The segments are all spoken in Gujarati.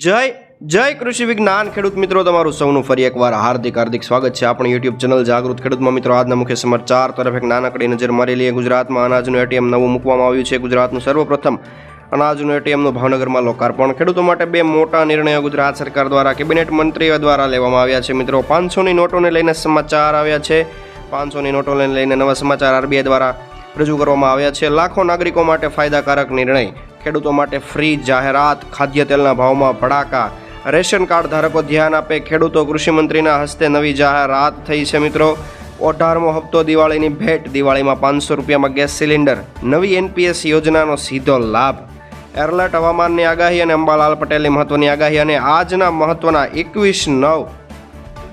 જય જય કૃષિ વિજ્ઞાન ખેડૂત મિત્રો, તમારું સૌનું ફરી એકવાર હાર્દિક હાર્દિક સ્વાગત છે આપણી યુટ્યુબ ચેનલ જાગૃત ખેડૂતમાં. મિત્રો, આજના મુખ્ય સમાચાર તરફ એક નાનકડી નજર મારી લઈએ. ગુજરાતમાં અનાજનું એટીએમ નવું મૂકવામાં આવ્યું છે. ગુજરાતનું સર્વપ્રથમ અનાજનું એટીએમનું ભાવનગરમાં લોકાર્પણ. ખેડૂતો માટે બે મોટા નિર્ણયો ગુજરાત સરકાર દ્વારા, કેબિનેટ મંત્રીઓ દ્વારા લેવામાં આવ્યા છે. મિત્રો, પાંચસોની નોટોને લઈને સમાચાર આવ્યા છે. પાંચસોની નોટોને લઈને નવા સમાચાર આરબીઆઈ દ્વારા રજૂ કરવામાં આવ્યા છે. લાખો નાગરિકો માટે ફાયદાકારક નિર્ણય ખેડૂતો માટે ફ્રી જાહેરાત, ખાદ્ય તેલના ભાવમાં ભડાકા. રેશન કાર્ડ ધારકો ધ્યાન આપે, ખેડૂતો કૃષિમંત્રીના હસ્તે નવી જાહેરાત થઈ છે મિત્રો. અઢારમો હપ્તો દિવાળીની ભેટ, દિવાળીમાં પાંચસો રૂપિયામાં ગેસ સિલિન્ડર. નવી એનપીએસ યોજનાનો સીધો લાભ. એરલર્ટ હવામાનની આગાહી અને અંબાલાલ પટેલની મહત્વની આગાહી અને આજના મહત્વના એકવીસ નવ,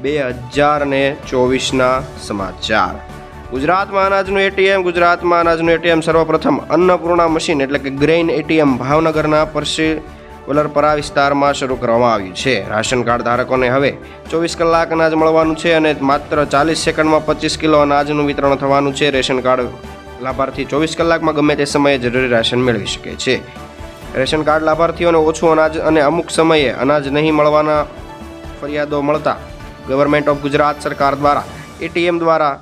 બે હજાર ચોવીસના સમાચાર. ગુજરાતમાં અનાજનું એટીએમ ગુજરાતમાં અનાજનું એટીએમ સર્વપ્રથમ અન્નપૂર્ણા મશીન એટલે કે ગ્રેઇન એટીએમ ભાવનગરના પરસી વલરપરા વિસ્તારમાં શરૂ કરવામાં આવ્યું છે. રાશન કાર્ડ ધારકોને હવે ચોવીસ કલાક અનાજ મળવાનું છે અને માત્ર ચાલીસ સેકન્ડમાં પચીસ કિલો અનાજનું વિતરણ થવાનું છે. રેશન કાર્ડ લાભાર્થી ચોવીસ કલાકમાં ગમે તે સમયે જરૂરી રાશન મેળવી શકે છે. રેશન કાર્ડ લાભાર્થીઓને ઓછું અનાજ અને અમુક સમયે અનાજ નહીં મળવાના ફરિયાદો મળતા ગવર્મેન્ટ ઓફ ગુજરાત સરકાર દ્વારા, એટીએમ દ્વારા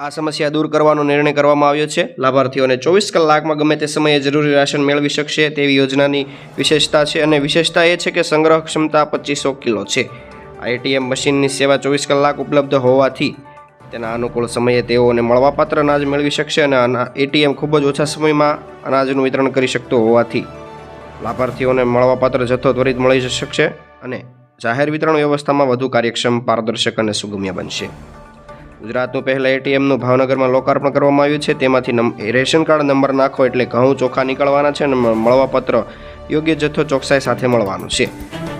આ સમસ્યા દૂર કરવાનો નિર્ણય કરવામાં આવ્યો છે. લાભાર્થીઓને ચોવીસ કલાકમાં ગમે તે સમયે જરૂરી રાશન મેળવી શકશે તેવી યોજનાની વિશેષતા છે અને વિશેષતા એ છે કે સંગ્રહ ક્ષમતા પચીસો કિલો છે. આ એટીએમ મશીનની સેવા ચોવીસ કલાક ઉપલબ્ધ હોવાથી તેના અનુકૂળ સમયે તેઓને મળવાપાત્ર અનાજ મેળવી શકશે અને એટીએમ ખૂબ જ ઓછા સમયમાં અનાજનું વિતરણ કરી શકતું હોવાથી લાભાર્થીઓને મળવાપાત્ર જથ્થો ત્વરિત મળી શકશે અને જાહેર વિતરણ વ્યવસ્થામાં વધુ કાર્યક્ષમ, પારદર્શક અને સુગમ્ય બનશે. ગુજરાતનું પહેલાં એટીએમનું ભાવનગરમાં લોકાર્પણ કરવામાં આવ્યું છે. તેમાંથી રેશન કાર્ડ નંબર નાખો એટલે ઘઉં ચોખા નીકળવાના છે અને મળવાપત્ર યોગ્ય જથ્થો ચોકસાઈ સાથે મળવાનું છે.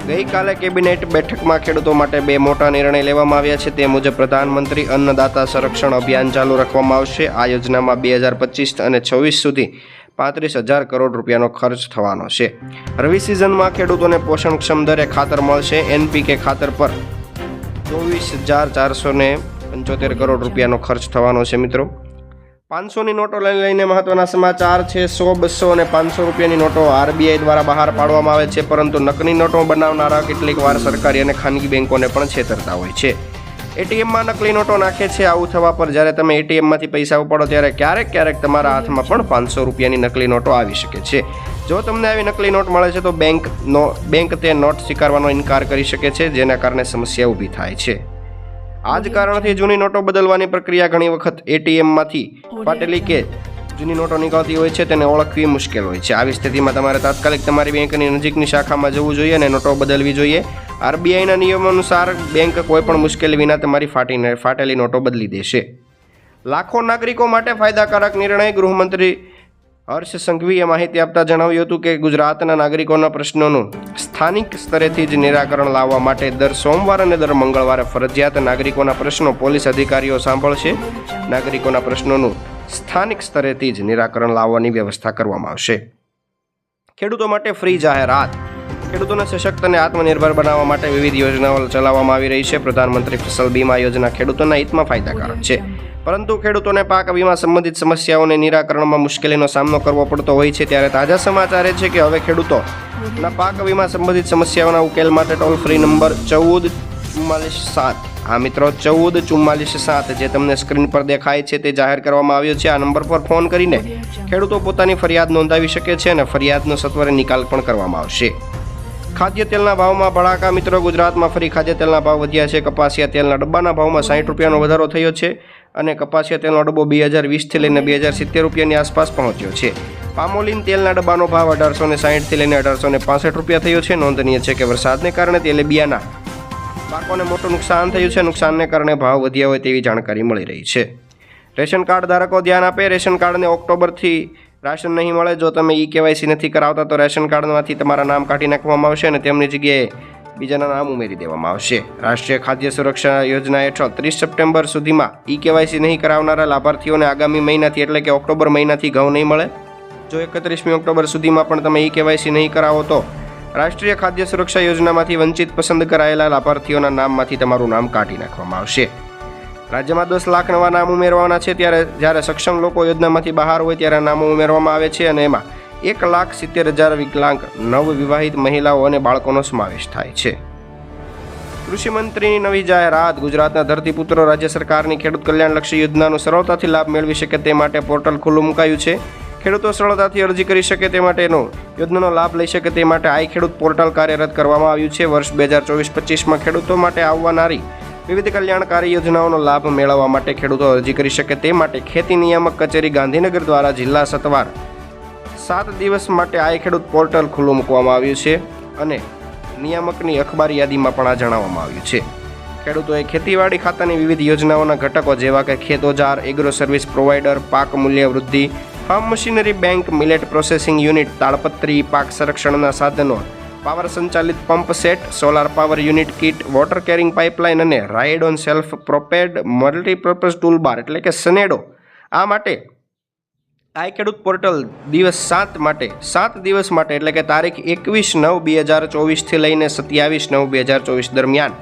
ગઈકાલે કેબિનેટ બેઠકમાં ખેડૂતો માટે બે મોટા નિર્ણય લેવામાં આવ્યા છે. તે મુજબ પ્રધાનમંત્રી અન્નદાતા સંરક્ષણ અભિયાન ચાલુ રાખવામાં આવશે. આ યોજનામાં બે હજાર પચીસ અને છવ્વીસ સુધી પાંત્રીસ હજાર કરોડ રૂપિયાનો ખર્ચ થવાનો છે. રવિ સિઝનમાં ખેડૂતોને પોષણક્ષમ દરે ખાતર મળશે. એનપીકે ખાતર પર ચોવીસ હજાર ચારસો ને પંચોતેર કરોડ રૂપિયાનો ખર્ચ થવાનો છે, મિત્રો. પાંચસોની નોટો લઈ લઈને મહત્વના સમાચાર છે, સો, બસો અને પાંચસો રૂપિયાની નોટો આરબીઆઈ દ્વારા બહાર પાડવામાં આવે છે, પરંતુ નકલી નોટો બનાવનારા કેટલીક વાર સરકારી અને ખાનગી બેંકોને પણ છેતરતા હોય છે. એટીએમમાં નકલી નોટો નાખે છે, આવું થવા પર જ્યારે તમે એટીએમમાંથી પૈસા ઉપાડો ત્યારે ક્યારેક ક્યારેક તમારા હાથમાં પણ પાંચસો રૂપિયાની નકલી નોટો આવી શકે છે. જો તમને આવી નકલી નોટ મળે છે, તો બેંક નો બેંક તે નોટ સ્વીકારવાનો ઇનકાર કરી શકે છે, જેના કારણે સમસ્યા ઊભી થાય છે. આ જ કારણથી જૂની નોટો બદલવાની પ્રક્રિયા ઘણી વખત એટીએમમાંથી ફાટેલી કે જૂની નોટો નીકળતી હોય છે તેને ઓળખવી મુશ્કેલ હોય છે. આવી સ્થિતિમાં તમારે તાત્કાલિક તમારી બેંકની નજીકની શાખામાં જવું જોઈએ અને નોટો બદલવી જોઈએ. આરબીઆઈના નિયમો અનુસાર બેંક કોઈપણ મુશ્કેલી વિના તમારી ફાટીને ફાટેલી નોટો બદલી દેશે. લાખો નાગરિકો માટે ફાયદાકારક નિર્ણય ગૃહમંત્રી હર્ષ સંઘવીએ માહિતી આપતા જણાવ્યું હતું કે ગુજરાતના નાગરિકોના પ્રશ્નોનું સ્થાનિક સ્તરેથી જ નિરાકરણ લાવવા માટે દર સોમવાર અને દર મંગળવારે ફરજિયાત નાગરિકોના પ્રશ્નો પોલીસ અધિકારીઓ સાંભળશે. નાગરિકોના પ્રશ્નોનું સ્થાનિક સ્તરેથી જ નિરાકરણ લાવવાની વ્યવસ્થા કરવામાં આવશે. ખેડૂતો માટે ફ્રી જાહેરાત. ખેડૂતોને સશક્ત અને આત્મનિર્ભર બનાવવા માટે વિવિધ યોજનાઓ ચલાવવામાં આવી રહી છે. પ્રધાનમંત્રી ફસલ બીમા યોજના ખેડૂતોના હિતમાં ફાયદાકારક છે. પરંતુ ખેડૂતોને પાક વીમા સંબંધિત સમસ્યાઓને નિરાકરણમાં મુશ્કેલીનો સામનો કરવો પડતો હોય છે ત્યારે તાજા સમાચાર એ છે કે હવે ખેડૂતોના પાક વીમા સંબંધિત સમસ્યાઓના ઉકેલ માટે ટોલ ફ્રી નંબર ચૌદ ચુમ્માલીસ સાત. આ મિત્રો, ચૌદ ચુમ્માલીસ સાત જે તમને સ્ક્રીન પર દેખાય છે તે જાહેર કરવામાં આવ્યો છે. આ નંબર પર ફોન કરીને ખેડૂતો પોતાની ફરિયાદ નોંધાવી શકે છે અને ફરિયાદનો સત્વરે નિકાલ પણ કરવામાં આવશે. ખાદ્ય તેલના ભાવમાં ભડાકા મિત્રો, ગુજરાતમાં ફરી ખાદ્ય તેલના ભાવ વધ્યા છે. કપાસિયા તેલના ડબ્બાના ભાવમાં સાઠ રૂપિયાનો વધારો થયો છે. અને કપાસિયા તેલનો ડબ્બો બે હજાર વીસથી લઈને બે હજાર સિત્તેર રૂપિયાની આસપાસ પહોંચ્યો છે. પામોલીન તેલના ડબ્બાનો ભાવ અઢારસો ને સાહીઠથી લઈને અઢારસો ને પાસઠ રૂપિયા થયો છે. નોંધનીય છે કે વરસાદને કારણે તેલેબિયાના પાકોને મોટું નુકસાન થયું છે. નુકસાનને કારણે ભાવ વધ્યા હોય તેવી જાણકારી મળી રહી છે. રેશન કાર્ડ ધારકો ધ્યાન આપે. રેશન કાર્ડને ઓક્ટોબરથી રાશન નહીં મળે. જો તમે ઈ કેવાયસી નથી કરાવતા, તો રેશન કાર્ડમાંથી તમારા નામ કાઢી નાખવામાં આવશે અને તેમની જગ્યાએ બીજાના નામ ઉમેરી દેવામાં આવશે. રાષ્ટ્રીય ખાદ્ય સુરક્ષા યોજના હેઠળ ત્રીસ સપ્ટેમ્બર સુધીમાં ઈ કેવાયસી નહીં કરાવનારા લાભાર્થીઓને આગામી મહિનાથી એટલે કે ઓક્ટોબર મહિનાથી ઘઉં નહીં મળે. જો એકત્રીસમી ઓક્ટોબર સુધીમાં પણ તમે ઈ કેવાયસી નહીં કરાવો તો રાષ્ટ્રીય ખાદ્ય સુરક્ષા યોજનામાંથી વંચિત પસંદ કરાયેલા લાભાર્થીઓના નામમાંથી તમારું નામ કાઢી નાખવામાં આવશે. રાજ્યમાં દસ લાખ નવા નામ ઉમેરવાના છે ત્યારે જ્યારે સક્ષમ લોકો યોજનામાંથી બહાર હોય ત્યારે નામો ઉમેરવામાં આવે છે અને એમાં એક લાખ સિત્તેર હજાર વિકલાંગ નવ વિવાહિત મહિલાઓ અને બાળકોનો સમાવેશ થાય છે. કૃષિ મંત્રીની નવી જાહેરાત, ગુજરાતના ધરતીપુત્રો રાજ્ય સરકારની ખેડૂત કલ્યાણલક્ષી યોજનાનો સરળતાથી લાભ મેળવી શકે તે માટે પોર્ટલ ખુલ્લું મુકાયું છે. ખેડૂતો સરળતાથી અરજી કરી શકે તે માટેનો યોજનાનો લાભ લઈ શકે તે માટે આઈ ખેડૂત પોર્ટલ કાર્યરત કરવામાં આવ્યું છે. વર્ષ બે હજાર ચોવીસ પચીસમાં ખેડૂતો માટે આવનારી વિવિધ કલ્યાણકારી યોજનાઓનો લાભ મેળવવા માટે ખેડૂતો અરજી કરી શકે તે માટે ખેતી નિયામક કચેરી ગાંધીનગર દ્વારા જિલ્લા સત્વાર સાત દિવસ માટે આ ખેડૂત પોર્ટલ ખુલ્લું મૂકવામાં આવ્યું છે અને નિયામકની અખબાર યાદીમાં પણ આ જણાવવામાં આવ્યું છે. ખેડૂતોએ ખેતીવાડી ખાતાની વિવિધ યોજનાઓના ઘટકો જેવા કે ખેત ઓજાર, એગ્રો સર્વિસ પ્રોવાઈડર પાક મૂલ્ય વૃદ્ધિ, farm machinery bank, millet processing unit તાળપત્રી પાક સંરક્ષણના સાધનો, પાવર સંચાલિત pump set, solar power unit kit, water carrying pipeline અને ride on self propelled multipurpose toolbar એટલે કે સનેડો. આ માટે આઈ ખેડૂત પોર્ટલ દિવસ સાત માટે, સાત દિવસ માટે એટલે કે તારીખ એકવીસ નવ બે હજાર ચોવીસથી લઈને સત્યાવીસ નવ બે હજાર ચોવીસ દરમિયાન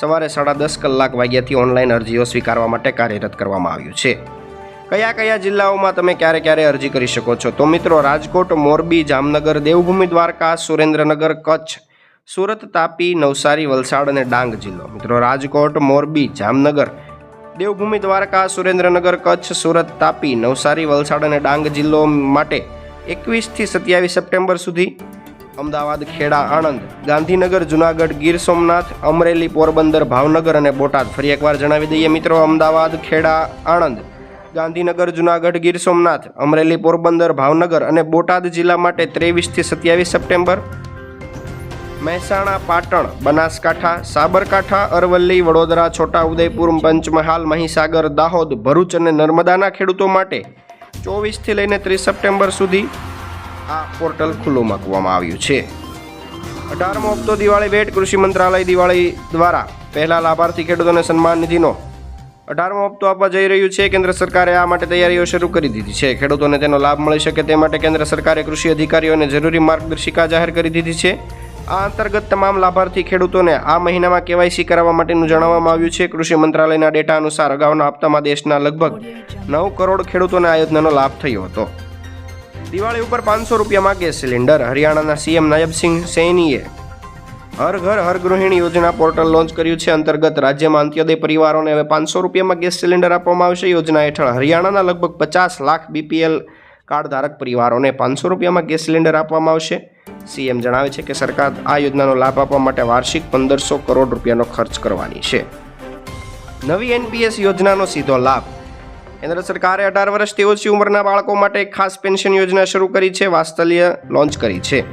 સવારે સાડા દસ કલાક વાગ્યાથી ઓનલાઈન અરજીઓ સ્વીકારવા માટે કાર્યરત કરવામાં આવ્યું છે. કયા કયા જિલ્લાઓમાં તમે ક્યારે ક્યારે અરજી કરી શકો છો? તો મિત્રો, રાજકોટ, મોરબી, જામનગર, દેવભૂમિ, દ્વારકા, સુરેન્દ્રનગર, કચ્છ, સુરત, તાપી, નવસારી, વલસાડ અને ડાંગ જિલ્લો. મિત્રો, રાજકોટ, મોરબી, જામનગર દેવભૂમિ દ્વારકા સુરેન્દ્રનગર કચ્છ સુરત તાપી નવસારી વલસાડ અને ડાંગ જિલ્લો માટે એકવીસથી સત્યાવીસ સપ્ટેમ્બર સુધી અમદાવાદ, ખેડા, આણંદ, ગાંધીનગર, જુનાગઢ, ગીર સોમનાથ, અમરેલી, પોરબંદર, ભાવનગર અને બોટાદ. ફરી એકવાર જણાવી દઈએ મિત્રો, અમદાવાદ, ખેડા, આણંદ, ગાંધીનગર, જુનાગઢ, ગીર સોમનાથ, અમરેલી, પોરબંદર, ભાવનગર અને બોટાદ જિલ્લા માટે ત્રેવીસથી સત્યાવીસ સપ્ટેમ્બર મહેસાણા, પાટણ, બનાસકાંઠા, સાબરકાંઠા, અરવલ્લી, વડોદરા છોટા ઉદયપુર પંચમહાલ, મહીસાગર, દાહોદ, ભરૂચ અને નર્મદાના ખેડૂતો માટે ચોવીસથી લઈને ત્રીસ સપ્ટેમ્બર સુધી આ પોર્ટલ ખુલ્લું મૂકવામાં આવ્યું છે. અઢારમો હપ્તો દિવાળી ભેટ કૃષિ મંત્રાલય દિવાળી દ્વારા પહેલા લાભાર્થી ખેડૂતોને સન્માન નિધિનો. અઢારમો હપ્તો આપવા જઈ રહ્યું છે. કેન્દ્ર સરકારે આ માટે તૈયારીઓ શરૂ કરી દીધી છે. ખેડૂતોને તેનો લાભ મળી શકે તે માટે કેન્દ્ર સરકારે કૃષિ અધિકારીઓને જરૂરી માર્ગદર્શિકા જાહેર કરી દીધી છે. આ અંતર્ગત તમામ લાભાર્થી ખેડૂતોને આ મહિનામાં કેવાયસી કરાવવા માટેનું જણાવવામાં આવ્યું છે. કૃષિ મંત્રાલયના ડેટા અનુસાર અગાઉના હપ્તામાં દેશના લગભગ નવ કરોડ ખેડૂતોને આ યોજનાનો લાભ થયો હતો. દિવાળી ઉપર પાંચસો રૂપિયામાં ગેસ સિલિન્ડર. હરિયાણાના સીએમ નાયબસિંહ સૈનીએ હર ઘર હર ગૃહિણી યોજના પોર્ટલ લોન્ચ કર્યું છે. અંતર્ગત રાજ્યમાં અંત્યોદય પરિવારોને હવે પાંચસો રૂપિયામાં ગેસ સિલિન્ડર આપવામાં આવશે. યોજના હેઠળ હરિયાણાના લગભગ પચાસ લાખ બીપીએલ કાર્ડ ધારક પરિવારોને પાંચસો રૂપિયામાં ગેસ સિલિન્ડર આપવામાં આવશે. સીએમ જણાવે છે કે સરકાર આ યોજનાનો લાભ આપવા માટે વાર્ષિક પંદરસો કરોડ રૂપિયાનો ખર્ચ કરવાની છે. નવી એનપીએસ યોજનાનો સીધો લાભ. કેન્દ્ર સરકારે અઢાર વર્ષથી ઓછી ઉંમરના બાળકો માટે એક ખાસ પેન્શન યોજના શરૂ કરી છે, વાસ્તલ્ય લોન્ચ કરી છે.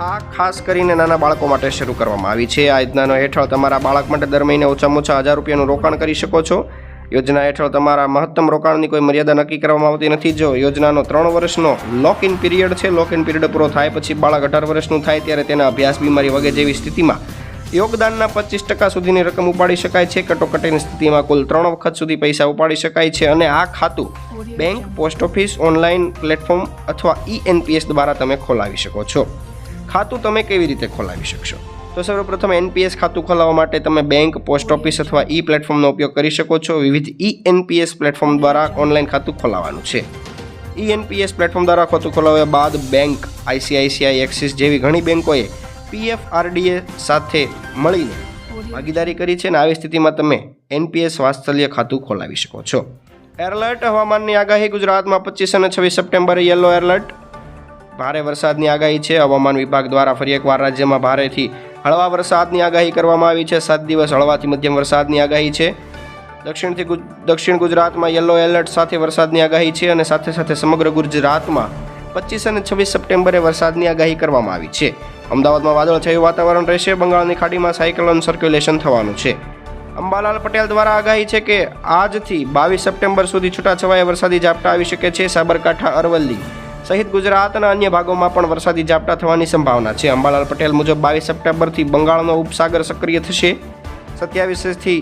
આ ખાસ કરીને નાના બાળકો માટે શરૂ કરવામાં આવી છે. આ યોજનાનો હેઠળ તમારા બાળક માટે દર મહિને ઓછામાં ઓછા હજાર રૂપિયાનું રોકાણ કરી શકો છો. યોજના હેઠળ તમારા મહત્તમ રોકાણની કોઈ મર્યાદા નક્કી કરવામાં આવતી નથી. જો યોજનાનો ત્રણ વર્ષનો લોક ઇન પીરિયડ છે લોક ઇન પીરિયડ પૂરો થાય પછી બાળક અઢાર વર્ષનું થાય ત્યારે તેના અભ્યાસ બીમારી વગેરે જેવી સ્થિતિમાં યોગદાનના પચીસ ટકા સુધીની રકમ ઉપાડી શકાય છે. કટોકટીની સ્થિતિમાં કુલ ત્રણ વખત સુધી પૈસા ઉપાડી શકાય છે અને આ ખાતું bank, post office, online platform અથવા ઈએનપીએસ દ્વારા તમે ખોલાવી શકો છો. ખાતું તમે કેવી રીતે ખોલાવી શકશો? તો સર્વપ્રથમ એનપીએસ ખાતું ખોલાવવા માટે તમે બેંક, પોસ્ટ ઓફિસ અથવા ઈ પ્લેટફોર્મનો ઉપયોગ કરી શકો છો. વિવિધ ઈ એનપીએસ પ્લેટફોર્મ દ્વારા ઓનલાઈન ખાતું ખોલાવવાનું છે. ઈ એનપીએસ પ્લેટફોર્મ દ્વારા ખાતું ખોલાવ્યા બાદ બેંક આઈસીઆઈસીઆઈ એક્સિસ જેવી ઘણી બેંકોએ પીએફ આરડીએ સાથે મળીને ભાગીદારી કરી છે અને આવી સ્થિતિમાં તમે એનપીએસ વાત્સલ્ય ખાતું ખોલાવી શકો છો. એરલર્ટ હવામાનની આગાહી ગુજરાતમાં પચીસ અને છવ્વીસ સપ્ટેમ્બરે યલો એલર્ટ. ભારે વરસાદની આગાહી છે. હવામાન વિભાગ દ્વારા ફરી એકવાર રાજ્યમાં ભારેથી હળવા વરસાદની આગાહી કરવામાં આવી છે. સાત દિવસ હળવાથી મધ્યમ વરસાદની આગાહી છે. દક્ષિણથી દક્ષિણ ગુજરાતમાં યલો એલર્ટ સાથે વરસાદની આગાહી છે અને સાથે સાથે સમગ્ર ગુજરાતમાં પચીસ અને છવ્વીસ સપ્ટેમ્બરે વરસાદની આગાહી કરવામાં આવી છે. અમદાવાદમાં વાદળછાયું વાતાવરણ રહેશે. બંગાળની ખાડીમાં સાયકલોન સર્ક્યુલેશન થવાનું છે. અંબાલાલ પટેલ દ્વારા આગાહી છે કે આજથી બાવીસ સપ્ટેમ્બર સુધી છૂટાછવાયા વરસાદી ઝાપટા આવી શકે છે. સાબરકાંઠા અરવલ્લી સહિત ગુજરાતના અન્ય ભાગોમાં પણ વરસાદી ઝાપટા થવાની સંભાવના છે. અંબાલાલ પટેલ મુજબ બાવીસ સપ્ટેમ્બરથી બંગાળનો ઉપસાગર સક્રિય થશે. સત્યાવીસથી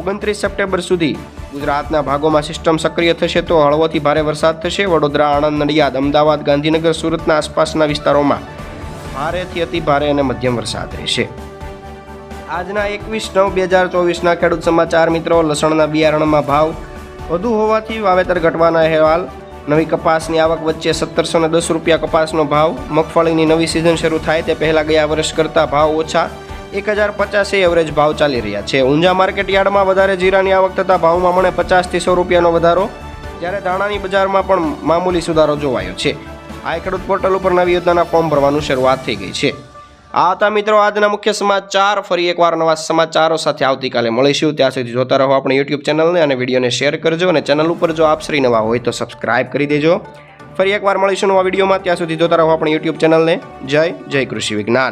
ઓગણત્રીસ સપ્ટેમ્બર સુધી ગુજરાતના ભાગોમાં સિસ્ટમ સક્રિય થશે તો હળવોથી ભારે વરસાદ થશે. વડોદરા, આણંદ, નડિયાદ, અમદાવાદ, ગાંધીનગર, સુરતના આસપાસના વિસ્તારોમાં ભારેથી અતિ ભારે અને મધ્યમ વરસાદ રહેશે. આજના એકવીસ નવ બે હજાર ચોવીસના ખેડૂત સમાચાર મિત્રો, લસણના બિયારણમાં ભાવ વધુ હોવાથી વાવેતર ઘટવાના અહેવાલ નવી કપાસની આવક વચ્ચે સત્તરસો ને દસ રૂપિયા કપાસનો ભાવ. મગફળીની નવી સિઝન શરૂ થાય તે પહેલાં ગયા વર્ષ કરતાં ભાવ ઓછા. એક હજાર પચાસે એવરેજ ભાવ ચાલી રહ્યા છે. ઊંઝા માર્કેટ યાર્ડમાં વધારે જીરાની આવક થતાં ભાવમાં મળે પચાસથી સો રૂપિયાનો વધારો. જ્યારે ધાણાની બજારમાં પણ મામૂલી સુધારો જોવાયો છે. આ ખેડૂત પોર્ટલ ઉપર નવી યોજનાના ફોર્મ ભરવાનું શરૂઆત થઈ ગઈ છે. આ હતા મિત્રો, આજના મુખ્ય સમાચાર. ફરી એકવાર નવા સમાચારો સાથે આવતીકાલે મળીશું. ત્યાં સુધી જોતા રહો આપણી યુટ્યુબ ચેનલને અને વિડીયોને શેર કરજો અને ચેનલ ઉપર જો આપ શ્રી નવા હોય તો સબસ્ક્રાઇબ કરી દેજો. ફરી એકવાર મળીશું નવા વિડીયોમાં. ત્યાં સુધી જોતા રહો આપણી યુટ્યુબ ચેનલને. જય જય કૃષિ વિજ્ઞાન.